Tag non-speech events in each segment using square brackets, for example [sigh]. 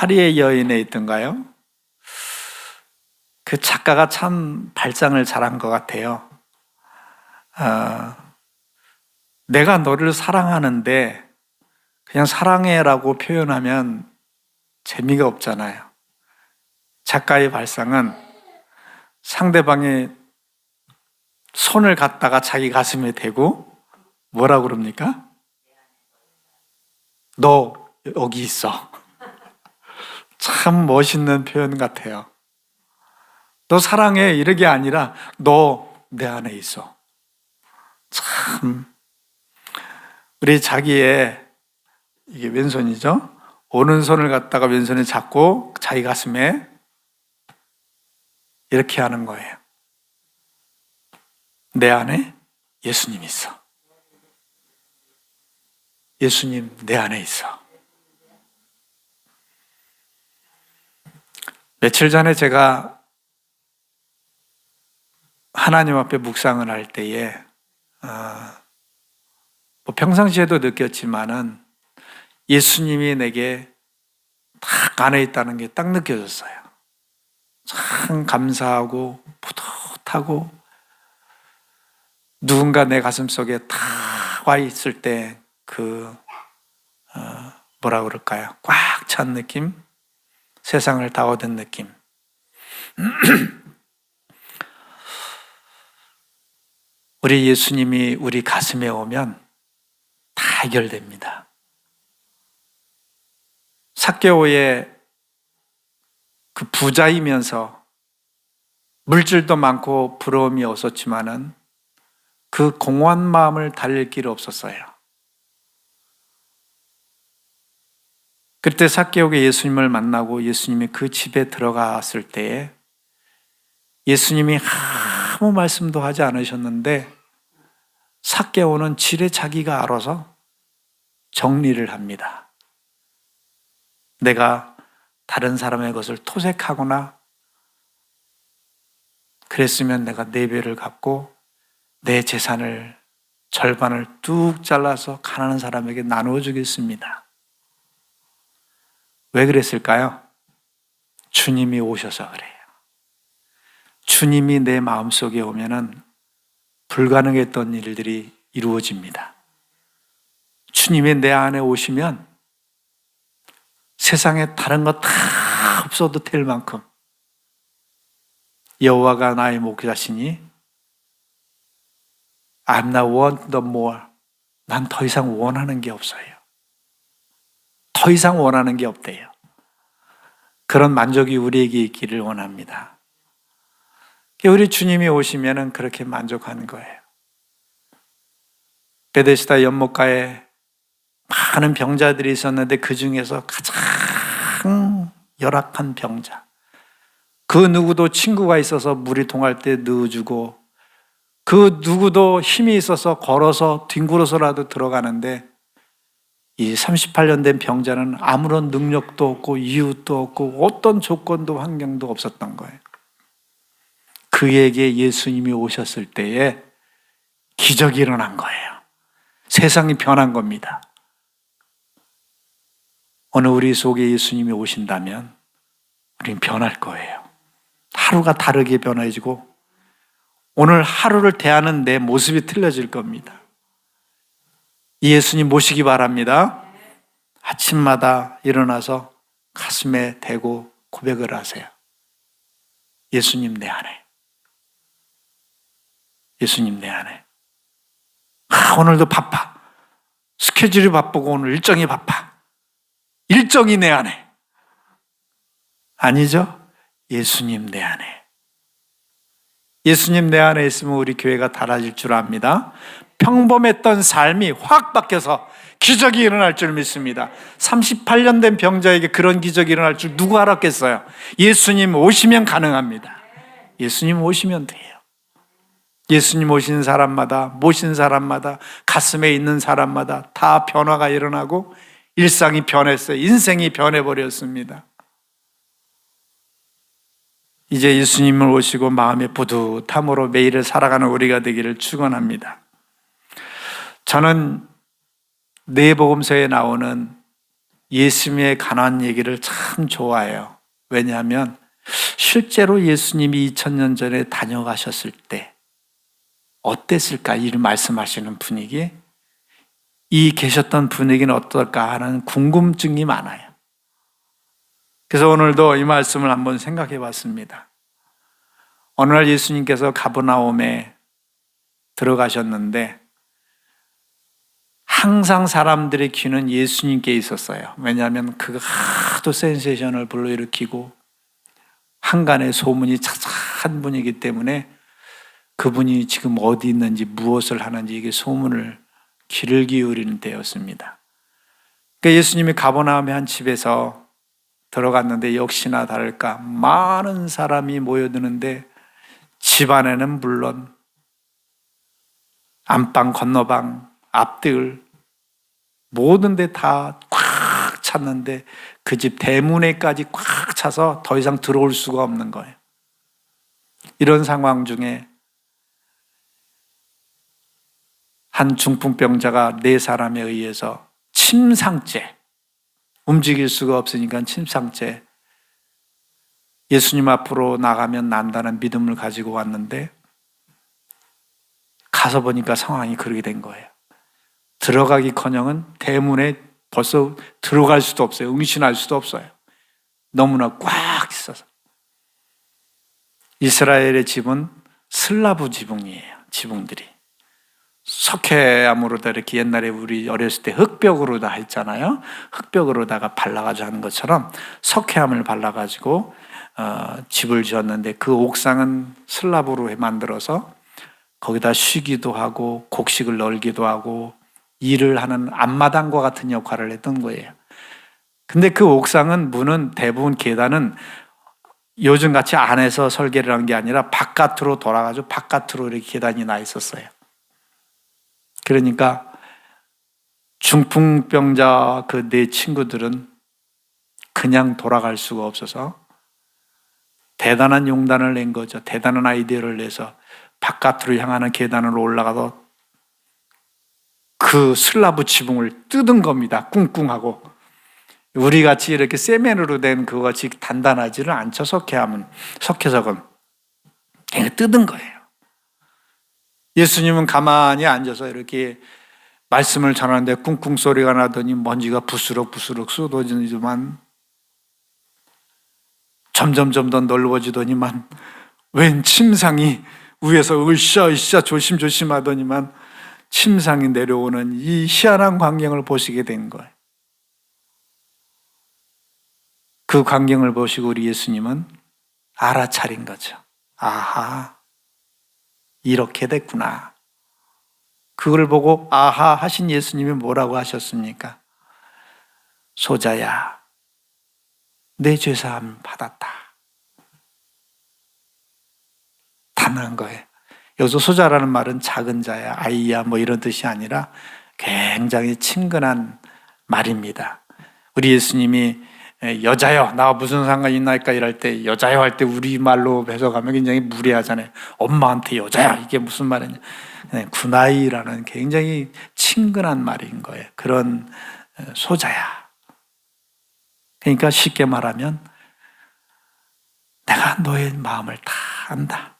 파리의 여인에 있던가요? 그 작가가 참 발상을 잘한 것 같아요. 어, 내가 너를 사랑하는데 그냥 사랑해라고 표현하면 재미가 없잖아요. 작가의 발상은 상대방의 손을 갖다가 자기 가슴에 대고 뭐라 그럽니까? 너 여기 있어. 참 멋있는 표현 같아요. 너 사랑해 이렇게 아니라 너 내 안에 있어. 참 우리 자기의 이게 왼손이죠. 오른손을 갖다가 왼손에 잡고 자기 가슴에 이렇게 하는 거예요. 내 안에 예수님 있어. 예수님 내 안에 있어. 며칠 전에 제가 하나님 앞에 묵상을 할 때에 어, 뭐 평상시에도 느꼈지만은 예수님이 내게 딱 안에 있다는 게 딱 느껴졌어요. 참 감사하고 뿌듯하고 누군가 내 가슴 속에 다 와 있을 때그 어, 뭐라 그럴까요? 꽉 찬 느낌, 세상을 다 얻은 느낌. [clears throat] 우리 예수님이 우리 가슴에 오면 다 해결됩니다. 사개오의 그 부자이면서 물질도 많고 부러움이 없었지만은 그 공허한 마음을 달랠 길 없었어요. 그때 사개오가 예수님을 만나고 예수님이 그 집에 들어갔을 때에 예수님이 아무 말씀도 하지 않으셨는데 사개오는 지레 자기가 알아서 정리를 합니다. 내가 다른 사람의 것을 토색하거나 그랬으면 내가 네 배를 갚고 내 재산을 절반을 뚝 잘라서 가난한 사람에게 나누어 주겠습니다. 왜 그랬을까요? 주님이 오셔서 그래요. 주님이 내 마음속에 오면은 불가능했던 일들이 이루어집니다. 주님이 내 안에 오시면 세상에 다른 거다 없어도 될 만큼 여호와가 나의 목자시니 I'm not want the more. 난 더 이상 원하는 게 없어요. 더 이상 원하는 게 없대요. 그런 만족이 우리에게 있기를 원합니다. 우리 주님이 오시면은 그렇게 만족하는 거예요. 베데스다 연못가에 많은 병자들이 있었는데 그 중에서 가장 열악한 병자. 그 누구도 친구가 있어서 물이 동할 때 넣어주고 그 누구도 힘이 있어서 걸어서 뒹굴어서라도 들어가는데 이 38년 된 병자는 아무런 능력도 없고 이유도 없고 어떤 조건도 환경도 없었던 거예요. 그에게 예수님이 오셨을 때에 기적이 일어난 거예요. 세상이 변한 겁니다. 어느 우리 속에 예수님이 오신다면 우리는 변할 거예요. 하루가 다르게 변해지고 오늘 하루를 대하는 내 모습이 틀려질 겁니다. 예수님 모시기 바랍니다. 아침마다 일어나서 가슴에 대고 고백을 하세요. 예수님 내 안에. 예수님 내 안에. 아, 오늘도 바빠. 스케줄이 바쁘고 오늘 일정이 바빠. 일정이 내 안에. 아니죠? 예수님 내 안에. 예수님 내 안에 있으면 우리 교회가 달아질 줄 압니다. 평범했던 삶이 확 바뀌어서 기적이 일어날 줄 믿습니다. 38년 된 병자에게 그런 기적이 일어날 줄 누구 알았겠어요? 예수님 오시면 가능합니다. 예수님 오시면 돼요. 예수님 오신 사람마다, 모신 사람마다, 가슴에 있는 사람마다 다 변화가 일어나고 일상이 변했어요. 인생이 변해버렸습니다. 이제 예수님을 오시고 마음의 뿌듯함으로 매일을 살아가는 우리가 되기를 축원합니다. 저는 네 복음서에 나오는 예수님에 관한 얘기를 참 좋아해요. 왜냐하면 실제로 예수님이 2000년 전에 다녀가셨을 때 어땠을까 이 말씀하시는 분위기 이 계셨던 분위기는 어떨까 하는 궁금증이 많아요. 그래서 오늘도 이 말씀을 한번 생각해 봤습니다. 어느 날 예수님께서 가버나움에 들어가셨는데 항상 사람들의 귀는 예수님께 있었어요. 왜냐하면 그가 하도 센세이션을 불러일으키고 한간의 소문이 차차한 분이기 때문에 그분이 지금 어디 있는지 무엇을 하는지 이게 소문을 귀를 기울이는 때였습니다. 그러니까 예수님이 가버나움의 한 집에서 들어갔는데 역시나 다를까 많은 사람이 모여드는데 집 안에는 물론 안방 건너방 앞뜰 모든 데 다 꽉 찼는데 그 집 대문에까지 꽉 차서 더 이상 들어올 수가 없는 거예요. 이런 상황 중에 한 중풍병자가 네 사람에 의해서 침상죄, 움직일 수가 없으니까 침상죄, 예수님 앞으로 나가면 난다는 믿음을 가지고 왔는데, 가서 보니까 상황이 그렇게 된 거예요. 들어가기 커녕은 대문에 벌써 들어갈 수도 없어요. 응신할 수도 없어요. 너무나 꽉 있어서. 이스라엘의 집은 슬라브 지붕이에요. 지붕들이. 석회암으로 다 이렇게 옛날에 우리 어렸을 때 흙벽으로 다 했잖아요. 흙벽으로다가 발라가지고 하는 것처럼 석회암을 발라가지고 어, 집을 지었는데 그 옥상은 슬라브로 만들어서 거기다 쉬기도 하고 곡식을 널기도 하고 일을 하는 앞마당과 같은 역할을 했던 거예요. 근데 그 옥상은 문은 대부분 계단은 요즘 같이 안에서 설계를 한 게 아니라 바깥으로 돌아가지고 바깥으로 이렇게 계단이 나 있었어요. 그러니까 중풍병자 그 네 친구들은 그냥 돌아갈 수가 없어서 대단한 용단을 낸 거죠. 대단한 아이디어를 내서 바깥으로 향하는 계단을 올라가서 그 슬라브 지붕을 뜯은 겁니다. 꿍꿍하고. 우리 같이 이렇게 세면으로 된 그거 같이 단단하지를 않죠. 석회하면 석회석은 뜯은 거예요. 예수님은 가만히 앉아서 이렇게 말씀을 전하는데 꿍꿍 소리가 나더니 먼지가 부스럭부스럭 쏟아지지만 점점점 더 넓어지더니만 웬 침상이 위에서 으쌰으쌰 조심조심 하더니만 침상이 내려오는 이 희한한 광경을 보시게 된 거예요. 그 광경을 보시고 우리 예수님은 알아차린 거죠. 아하, 이렇게 됐구나. 그걸 보고 아하 하신 예수님이 뭐라고 하셨습니까? 소자야, 내 죄사함 받았다. 단한 거예요. 여기서 소자라는 말은 작은 자야, 아이야, 뭐 이런 뜻이 아니라 굉장히 친근한 말입니다. 우리 예수님이 여자여, 나와 무슨 상관이 있나니까 이럴 때 여자여 할 때 우리말로 해석하면 굉장히 무례하잖아요. 엄마한테 여자야, 이게 무슨 말이냐. 군아이라는 굉장히 친근한 말인 거예요. 그런 소자야. 그러니까 쉽게 말하면 내가 너의 마음을 다 안다.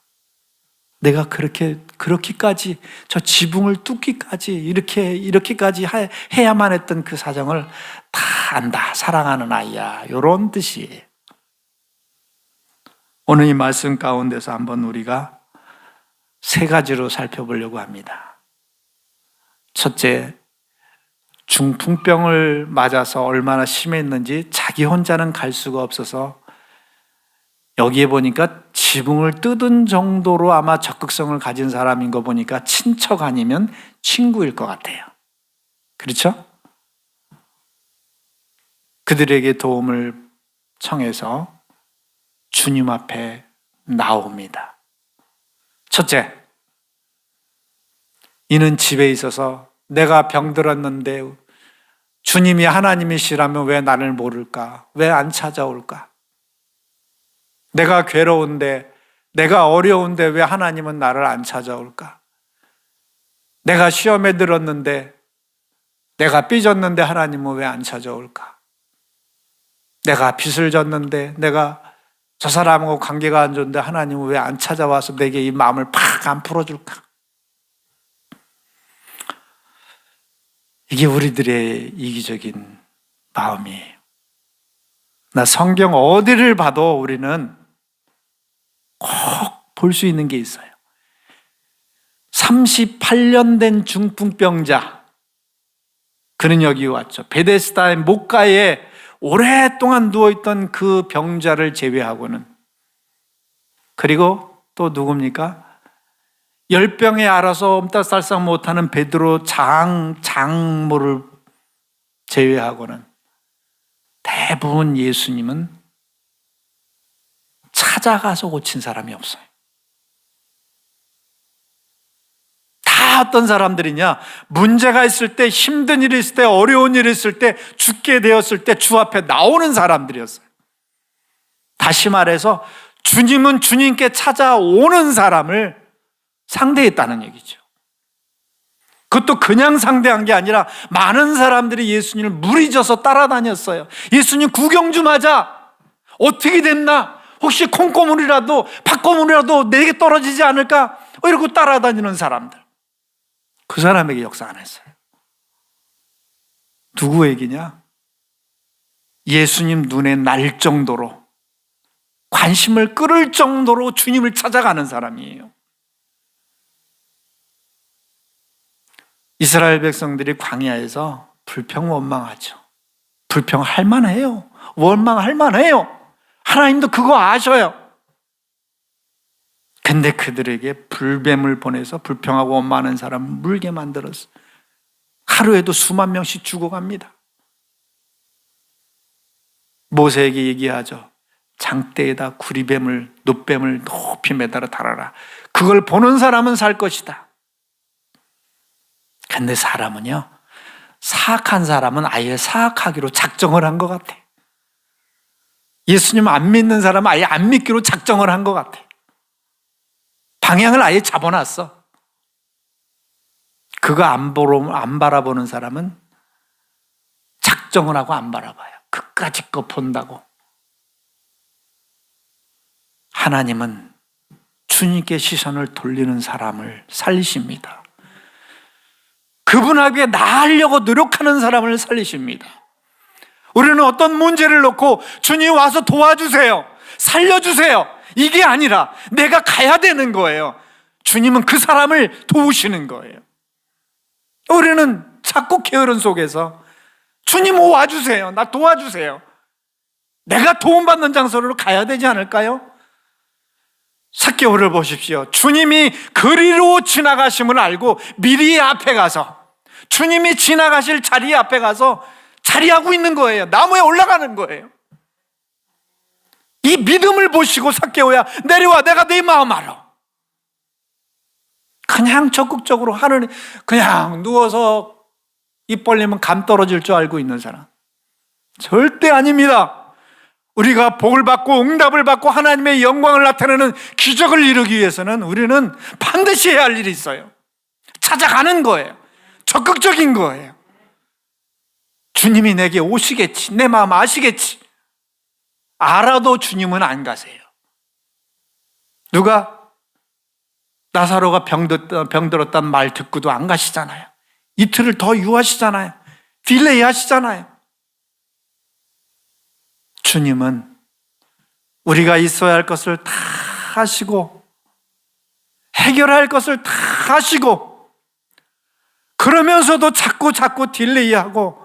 내가 그렇게 그렇게까지 저 지붕을 뚫기까지 이렇게 이렇게까지 해야만 했던 그 사정을 다 안다. 사랑하는 아이야. 이런 뜻이 오늘 이 말씀 가운데서 한번 우리가 세 가지로 살펴보려고 합니다. 첫째, 중풍병을 맞아서 얼마나 심했는지 자기 혼자는 갈 수가 없어서 여기에 보니까 지붕을 뜯은 정도로 아마 적극성을 가진 사람인 거 보니까 친척 아니면 친구일 것 같아요. 그렇죠? 그들에게 도움을 청해서 주님 앞에 나옵니다. 첫째, 이는 집에 있어서 내가 병들었는데 주님이 하나님이시라면 왜 나를 모를까? 왜 안 찾아올까? 내가 괴로운데, 내가 어려운데 왜 하나님은 나를 안 찾아올까? 내가 시험에 들었는데, 내가 삐졌는데 하나님은 왜 안 찾아올까? 내가 빚을 졌는데 내가 저 사람하고 관계가 안 좋은데 하나님은 왜 안 찾아와서 내게 이 마음을 팍 안 풀어줄까? 이게 우리들의 이기적인 마음이에요. 나 성경 어디를 봐도 우리는 꼭 볼 수 있는 게 있어요. 38년 된 중풍병자. 그는 여기 왔죠. 베데스다의 목가에 오랫동안 누워있던 그 병자를 제외하고는. 그리고 또 누굽니까? 열병에 알아서 엄따살싹 못하는 베드로 장, 장모를 제외하고는 대부분 예수님은 찾아가서 고친 사람이 없어요. 다 어떤 사람들이냐? 문제가 있을 때, 힘든 일이 있을 때, 어려운 일이 있을 때, 죽게 되었을 때 주 앞에 나오는 사람들이었어요. 다시 말해서 주님은 주님께 찾아오는 사람을 상대했다는 얘기죠. 그것도 그냥 상대한 게 아니라 많은 사람들이 예수님을 무리져서 따라다녔어요. 예수님 구경 좀 하자. 어떻게 됐나? 혹시 콩고물이라도 팥고물이라도 내게 떨어지지 않을까? 이러고 따라다니는 사람들. 그 사람에게 역사 안 했어요. 누구 얘기냐? 예수님 눈에 날 정도로 관심을 끌을 정도로 주님을 찾아가는 사람이에요. 이스라엘 백성들이 광야에서 불평 원망하죠. 불평할 만해요. 원망할 만해요. 하나님도 그거 아셔요. 근데 그들에게 불뱀을 보내서 불평하고 원망하는 사람 물게 만들었어. 하루에도 수만 명씩 죽어갑니다. 모세에게 얘기하죠. 장대에다 구리뱀을, 놋뱀을 높이 매달아 달아라. 그걸 보는 사람은 살 것이다. 근데 사람은요, 사악한 사람은 아예 사악하기로 작정을 한 것 같아. 예수님 안 믿는 사람은 아예 안 믿기로 작정을 한 것 같아. 방향을 아예 잡아놨어. 그거 안 보러, 안 바라보는 사람은 작정을 하고 안 바라봐요. 끝까지 거 본다고. 하나님은 주님께 시선을 돌리는 사람을 살리십니다. 그분에게 나으려고 노력하는 사람을 살리십니다. 우리는 어떤 문제를 놓고 주님 와서 도와주세요. 살려주세요. 이게 아니라 내가 가야 되는 거예요. 주님은 그 사람을 도우시는 거예요. 우리는 자꾸 게으른 속에서 주님 와주세요. 나 도와주세요. 내가 도움받는 장소로 가야 되지 않을까요? 사개월을 보십시오. 주님이 그리로 지나가심을 알고 미리 앞에 가서 주님이 지나가실 자리 앞에 가서 자리하고 있는 거예요. 나무에 올라가는 거예요. 이 믿음을 보시고 사개오야 내려와 내가 네 마음 알아. 그냥 적극적으로 하는 그냥 누워서 입 벌리면 감 떨어질 줄 알고 있는 사람 절대 아닙니다. 우리가 복을 받고 응답을 받고 하나님의 영광을 나타내는 기적을 이루기 위해서는 우리는 반드시 해야 할 일이 있어요. 찾아가는 거예요. 적극적인 거예요. 주님이 내게 오시겠지. 내 마음 아시겠지. 알아도 주님은 안 가세요. 누가 나사로가 병들었다, 병들었단 말 듣고도 안 가시잖아요. 이틀을 더 유하시잖아요. 딜레이 하시잖아요. 주님은 우리가 있어야 할 것을 다 하시고 해결할 것을 다 하시고 그러면서도 자꾸 자꾸 딜레이하고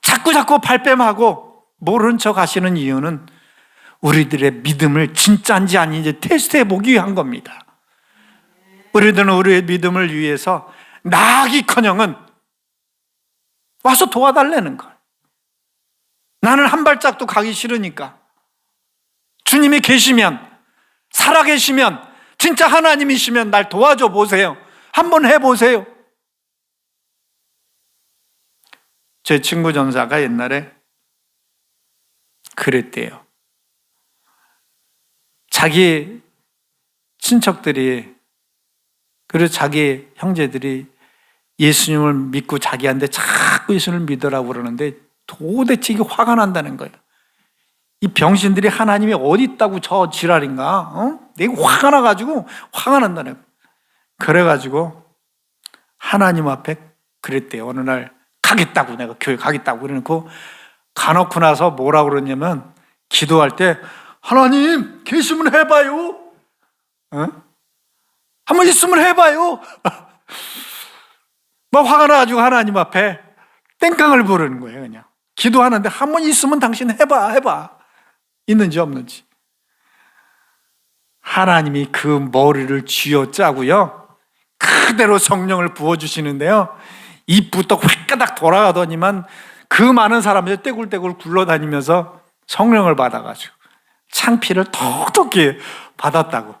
자꾸 자꾸 발뺌하고 모른 척 하시는 이유는 우리들의 믿음을 진짜인지 아닌지 테스트해 보기 위한 겁니다. 우리들은 우리의 믿음을 위해서 나기커녕은 와서 도와달라는 걸. 나는 한 발짝도 가기 싫으니까. 주님이 계시면, 살아계시면, 진짜 하나님이시면 날 도와줘 보세요. 한번 해보세요. 제 친구 전사가 옛날에 그랬대요. 자기 친척들이 그리고 자기 형제들이 예수님을 믿고 자기한테 자꾸 예수님을 믿으라고 그러는데 도대체 이게 화가 난다는 거예요. 이 병신들이 하나님이 어디 있다고 저 지랄인가? 어? 내가 화가 나가지고 화가 난다네. 그래가지고 하나님 앞에 그랬대요. 어느 날 가겠다고 내가 교회 가겠다고 그래놓고 가놓고 나서 뭐라 그러냐면 기도할 때 하나님 계시면 해봐요. 어? 한번 있으면 해봐요. [laughs] 막 화가 나가지고 하나님 앞에 땡깡을 부르는 거예요, 그냥. 기도하는데 한 번 있으면 당신 해봐, 해봐. 있는지 없는지. 하나님이 그 머리를 쥐어 짜고요. 그대로 성령을 부어주시는데요. 입부터 휘까닥 돌아가더니만 그 많은 사람들이 떼굴떼굴 굴러다니면서 성령을 받아가지고 창피를 톡톡히 받았다고.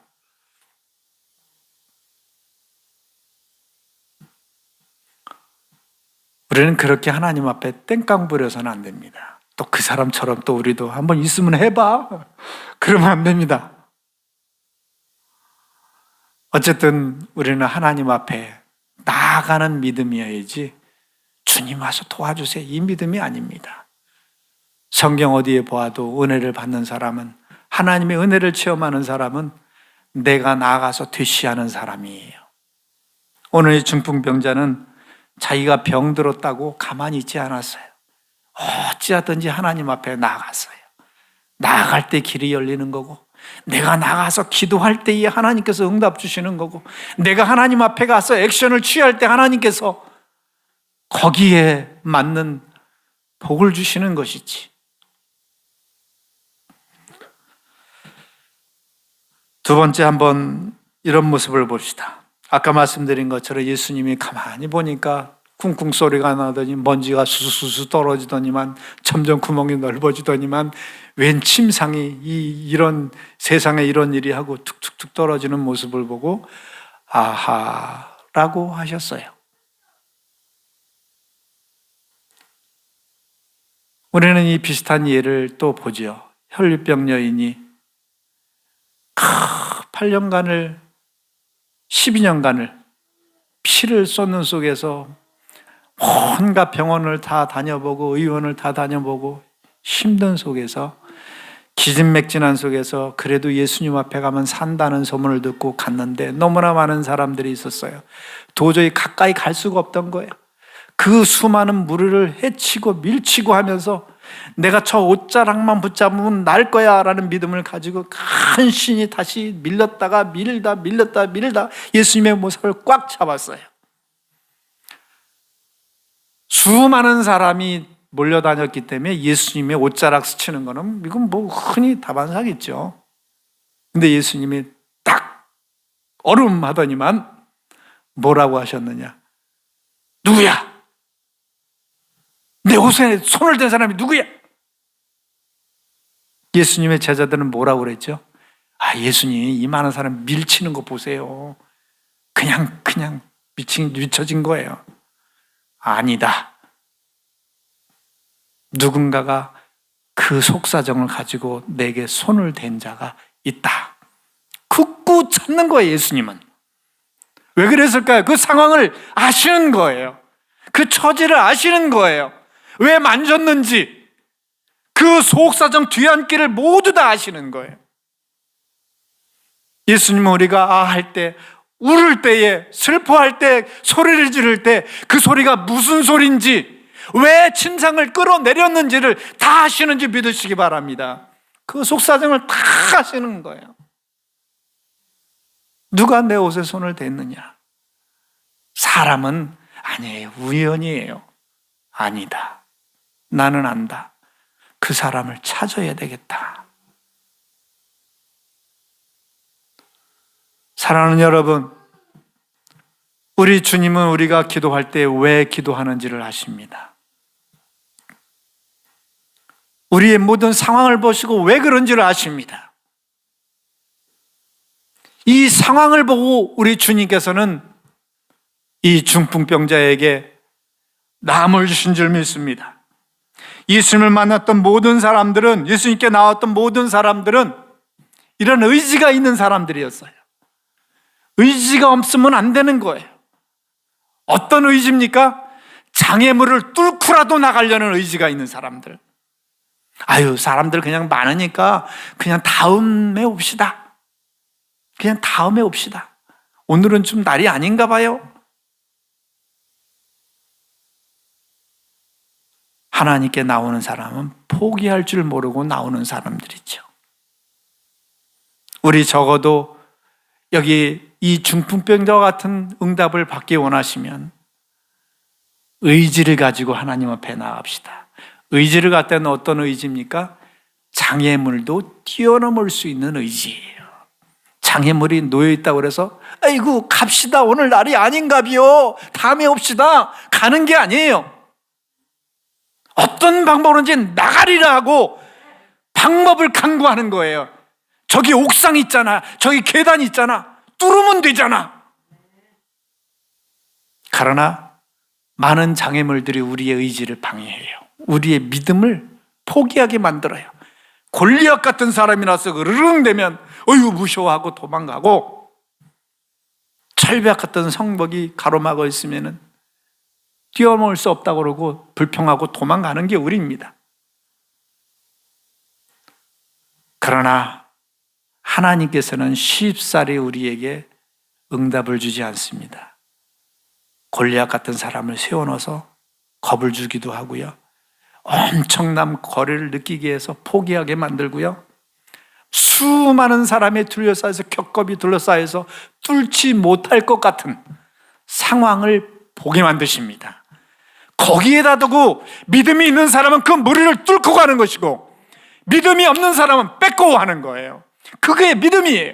우리는 그렇게 하나님 앞에 땡깡 부려서는 안 됩니다. 또 그 사람처럼 또 우리도 한번 있으면 해봐. 그러면 안 됩니다. 어쨌든 우리는 하나님 앞에 나아가는 믿음이어야지 주님 와서 도와주세요. 이 믿음이 아닙니다. 성경 어디에 보아도 은혜를 받는 사람은 하나님의 은혜를 체험하는 사람은 내가 나아가서 되시하는 사람이에요. 오늘 이 중풍병자는 자기가 병들었다고 가만히 있지 않았어요. 어찌하든지 하나님 앞에 나아갔어요. 나아갈 때 길이 열리는 거고, 내가 나가서 기도할 때에 하나님께서 응답 주시는 거고, 내가 하나님 앞에 가서 액션을 취할 때 하나님께서 거기에 맞는 복을 주시는 것이지. 두 번째 한번 이런 모습을 봅시다. 아까 말씀드린 것처럼 예수님이 가만히 보니까 쿵쿵 소리가 나더니 먼지가 수수수 떨어지더니만 점점 구멍이 넓어지더니만 웬 침상이 이 이런 세상에 이런 일이 하고 툭툭툭 떨어지는 모습을 보고 아하라고 하셨어요. 우리는 이 비슷한 예를 또 보죠. 혈류병 여인이 8년간을 12년간을 피를 쏟는 속에서 온갖 병원을 다 다녀보고 의원을 다 다녀보고 힘든 속에서 기진맥진한 속에서 그래도 예수님 앞에 가면 산다는 소문을 듣고 갔는데 너무나 많은 사람들이 있었어요. 도저히 가까이 갈 수가 없던 거예요. 그 수많은 무리를 해치고 밀치고 하면서 내가 저 옷자락만 붙잡으면 날 거야 라는 믿음을 가지고 간신히 다시 밀렸다가 밀다 밀렸다 밀다 예수님의 모습을 꽉 잡았어요. 수많은 사람이 몰려다녔기 때문에 예수님의 옷자락 스치는 거는 이건 뭐 흔히 다반사겠죠. 근데 예수님이 딱 얼음 하더니만 뭐라고 하셨느냐? 누구야? 내 옷에 손을 댄 사람이 누구야? 예수님의 제자들은 뭐라고 그랬죠? 아, 예수님, 이 많은 사람 밀치는 거 보세요. 그냥, 그냥 미친, 미쳐진 거예요. 아니다. 누군가가 그 속사정을 가지고 내게 손을 댄 자가 있다. 굳고 찾는 거예요, 예수님은. 왜 그랬을까요? 그 상황을 아시는 거예요. 그 처지를 아시는 거예요. 왜 만졌는지, 그 속사정 뒤안길을 모두 다 아시는 거예요. 예수님은 우리가 아 할 때, 울을 때에, 슬퍼할 때, 소리를 지를 때, 그 소리가 무슨 소리인지, 왜 침상을 끌어내렸는지를 다 아시는지 믿으시기 바랍니다. 그 속사정을 다 아시는 거예요. 누가 내 옷에 손을 댔느냐? 사람은 아니에요. 우연이에요. 아니다. 나는 안다. 그 사람을 찾아야 되겠다. 사랑하는 여러분, 우리 주님은 우리가 기도할 때 왜 기도하는지를 아십니다. 우리의 모든 상황을 보시고 왜 그런지를 아십니다. 이 상황을 보고 우리 주님께서는 이 중풍병자에게 남을 주신 줄 믿습니다. 예수님을 만났던 모든 사람들은, 예수님께 나왔던 모든 사람들은 이런 의지가 있는 사람들이었어요. 의지가 없으면 안 되는 거예요. 어떤 의지입니까? 장애물을 뚫고라도 나가려는 의지가 있는 사람들. 아유, 사람들 그냥 많으니까 그냥 다음에 옵시다. 그냥 다음에 옵시다. 오늘은 좀 날이 아닌가 봐요. 하나님께 나오는 사람은 포기할 줄 모르고 나오는 사람들이죠. 우리 적어도 여기 이 중풍병자와 같은 응답을 받기 원하시면 의지를 가지고 하나님 앞에 나갑시다. 의지를 갖다는 어떤 의지입니까? 장애물도 뛰어넘을 수 있는 의지예요. 장애물이 놓여 있다고 그래서 아이고 갑시다 오늘 날이 아닌가 비요 다음에 옵시다 가는 게 아니에요. 어떤 방법으로든지 나가리라 하고 방법을 강구하는 거예요. 저기 옥상 있잖아. 저기 계단 있잖아. 뚫으면 되잖아. 그러나 많은 장애물들이 우리의 의지를 방해해요. 우리의 믿음을 포기하게 만들어요. 골리앗 같은 사람이 나서 으르릉 되면 어유 무서워하고 도망가고 철벽 같은 성벽이 가로막아 있으면은 뛰어넘을 수 없다고 그러고 불평하고 도망가는 게 우리입니다. 그러나 하나님께서는 쉽사리 우리에게 응답을 주지 않습니다. 골리앗 같은 사람을 세워넣어서 겁을 주기도 하고요. 엄청난 거리를 느끼게 해서 포기하게 만들고요. 수많은 사람에 둘러싸여서 격겁이 둘러싸여서 뚫지 못할 것 같은 상황을 보게 만드십니다. 거기에다 두고 믿음이 있는 사람은 그 무리를 뚫고 가는 것이고 믿음이 없는 사람은 뺏고 하는 거예요. 그게 믿음이에요.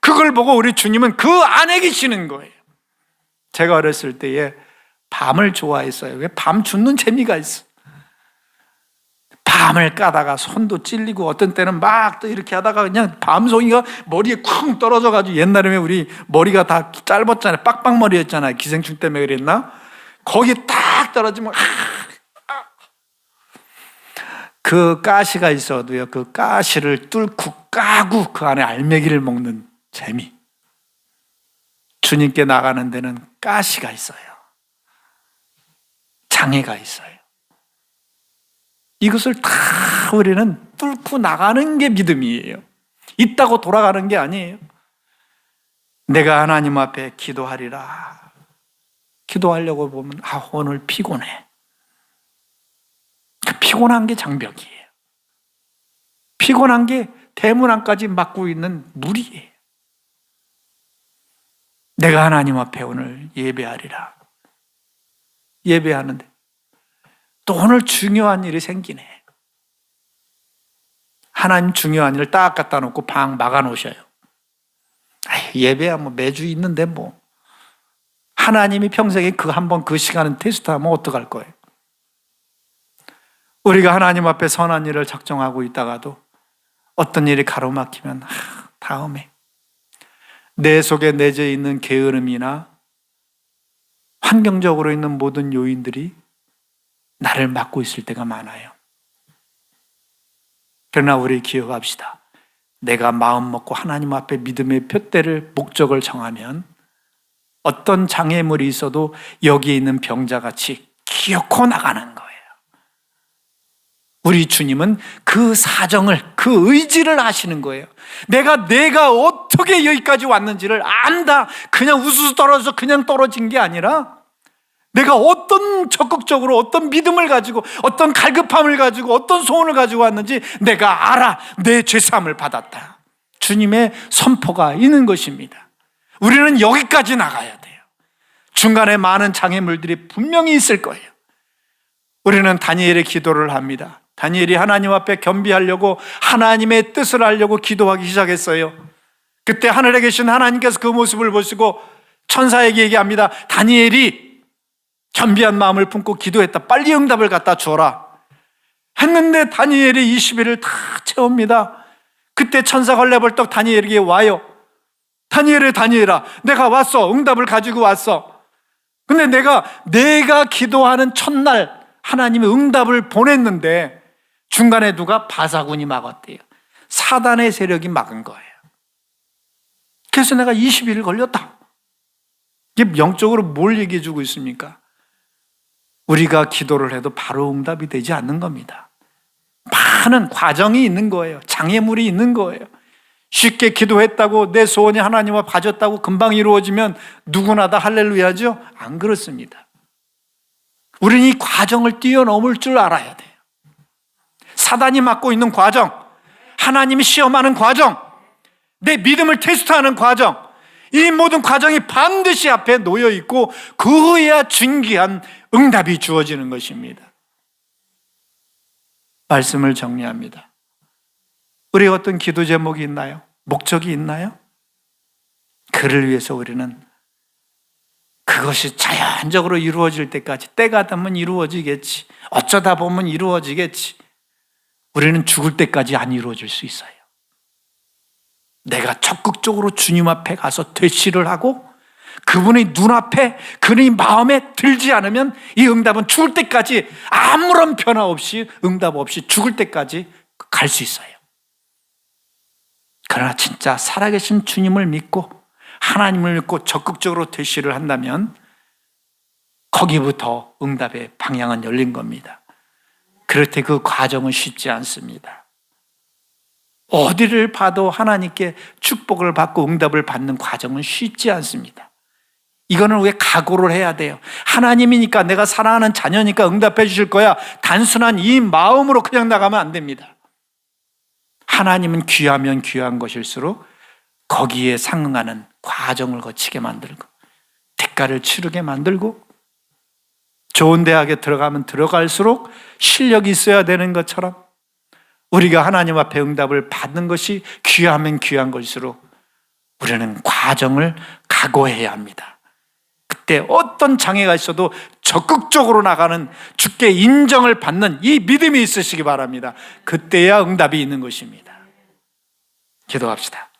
그걸 보고 우리 주님은 그 안에 계시는 거예요. 제가 어렸을 때에 밤을 좋아했어요. 왜 밤 죽는 재미가 있어. 밤을 까다가 손도 찔리고 어떤 때는 막 또 이렇게 하다가 그냥 밤송이가 머리에 쿵 떨어져가지고 옛날에 우리 머리가 다 짧았잖아요. 빡빡머리였잖아요. 기생충 때문에 그랬나? 거기 딱 떨어지면 그 가시가 있어도요. 그 가시를 뚫고 까고 그 안에 알매기를 먹는 재미. 주님께 나가는 데는 가시가 있어요. 장애가 있어요. 이것을 다 우리는 뚫고 나가는 게 믿음이에요. 있다고 돌아가는 게 아니에요. 내가 하나님 앞에 기도하리라. 기도하려고 보면, 아, 오늘 피곤해. 그 피곤한 게 장벽이에요. 피곤한 게 대문 안까지 막고 있는 물이에요. 내가 하나님 앞에 오늘 예배하리라. 예배하는데 또 오늘 중요한 일이 생기네. 하나님 중요한 일을 딱 갖다 놓고 방 막아 놓으셔요. 예배야 뭐 매주 있는데 뭐. 하나님이 평생에 그 한 번 그 시간은 테스트하면 어떡할 거예요? 우리가 하나님 앞에 선한 일을 작정하고 있다가도 어떤 일이 가로막히면 아, 다음에 내 속에 내재 있는 게으름이나 환경적으로 있는 모든 요인들이 나를 막고 있을 때가 많아요. 그러나 우리 기억합시다. 내가 마음 먹고 하나님 앞에 믿음의 표대를 목적을 정하면 어떤 장애물이 있어도 여기에 있는 병자같이 기어코 나가는 거예요. 우리 주님은 그 사정을, 그 의지를 아시는 거예요. 내가, 내가 어떻게 여기까지 왔는지를 안다. 그냥 우수수 떨어져서 그냥 떨어진 게 아니라 내가 어떤 적극적으로 어떤 믿음을 가지고 어떤 갈급함을 가지고 어떤 소원을 가지고 왔는지 내가 알아. 내 죄사함을 받았다. 주님의 선포가 있는 것입니다. 우리는 여기까지 나가야 돼요. 중간에 많은 장애물들이 분명히 있을 거예요. 우리는 다니엘의 기도를 합니다. 다니엘이 하나님 앞에 겸비하려고 하나님의 뜻을 알려고 기도하기 시작했어요. 그때 하늘에 계신 하나님께서 그 모습을 보시고 천사에게 얘기합니다. 다니엘이 겸비한 마음을 품고 기도했다. 빨리 응답을 갖다 주어라. 했는데 다니엘이 20일을 다 채웁니다. 그때 천사 걸레벌떡 다니엘에게 와요. 다니엘을 다니엘아, 내가 왔어. 응답을 가지고 왔어. 근데 내가, 내가 기도하는 첫날 하나님의 응답을 보냈는데 중간에 누가 바사군이 막았대요. 사단의 세력이 막은 거예요. 그래서 내가 20일 걸렸다. 이게 영적으로 뭘 얘기해 주고 있습니까? 우리가 기도를 해도 바로 응답이 되지 않는 겁니다. 많은 과정이 있는 거예요. 장애물이 있는 거예요. 쉽게 기도했다고 내 소원이 하나님 앞 가졌다고 금방 이루어지면 누구나 다 할렐루야죠? 안 그렇습니다. 우리는 이 과정을 뛰어넘을 줄 알아야 돼요. 사단이 맡고 있는 과정, 하나님이 시험하는 과정, 내 믿음을 테스트하는 과정, 이 모든 과정이 반드시 앞에 놓여 있고 그 후에야 진귀한 응답이 주어지는 것입니다. 말씀을 정리합니다. 우리 어떤 기도 제목이 있나요? 목적이 있나요? 그를 위해서 우리는 그것이 자연적으로 이루어질 때까지 때가 되면 이루어지겠지. 어쩌다 보면 이루어지겠지. 우리는 죽을 때까지 안 이루어질 수 있어요. 내가 적극적으로 주님 앞에 가서 되시를 하고 그분의 눈앞에 그의 마음에 들지 않으면 이 응답은 죽을 때까지 아무런 변화 없이 응답 없이 죽을 때까지 갈 수 있어요. 그러나 진짜 살아계신 주님을 믿고 하나님을 믿고 적극적으로 되시를 한다면 거기부터 응답의 방향은 열린 겁니다. 그럴 때 그 과정은 쉽지 않습니다. 어디를 봐도 하나님께 축복을 받고 응답을 받는 과정은 쉽지 않습니다. 이거는 왜 각오를 해야 돼요? 하나님이니까 내가 사랑하는 자녀니까 응답해 주실 거야. 단순한 이 마음으로 그냥 나가면 안 됩니다. 하나님은 귀하면 귀한 것일수록 거기에 상응하는 과정을 거치게 만들고 대가를 치르게 만들고 좋은 대학에 들어가면 들어갈수록 실력이 있어야 되는 것처럼 우리가 하나님 앞에 응답을 받는 것이 귀하면 귀한 것일수록 우리는 과정을 각오해야 합니다. 그때 어떤 장애가 있어도 적극적으로 나가는 주께 인정을 받는 이 믿음이 있으시기 바랍니다. 그때야 응답이 있는 것입니다. 기도합시다.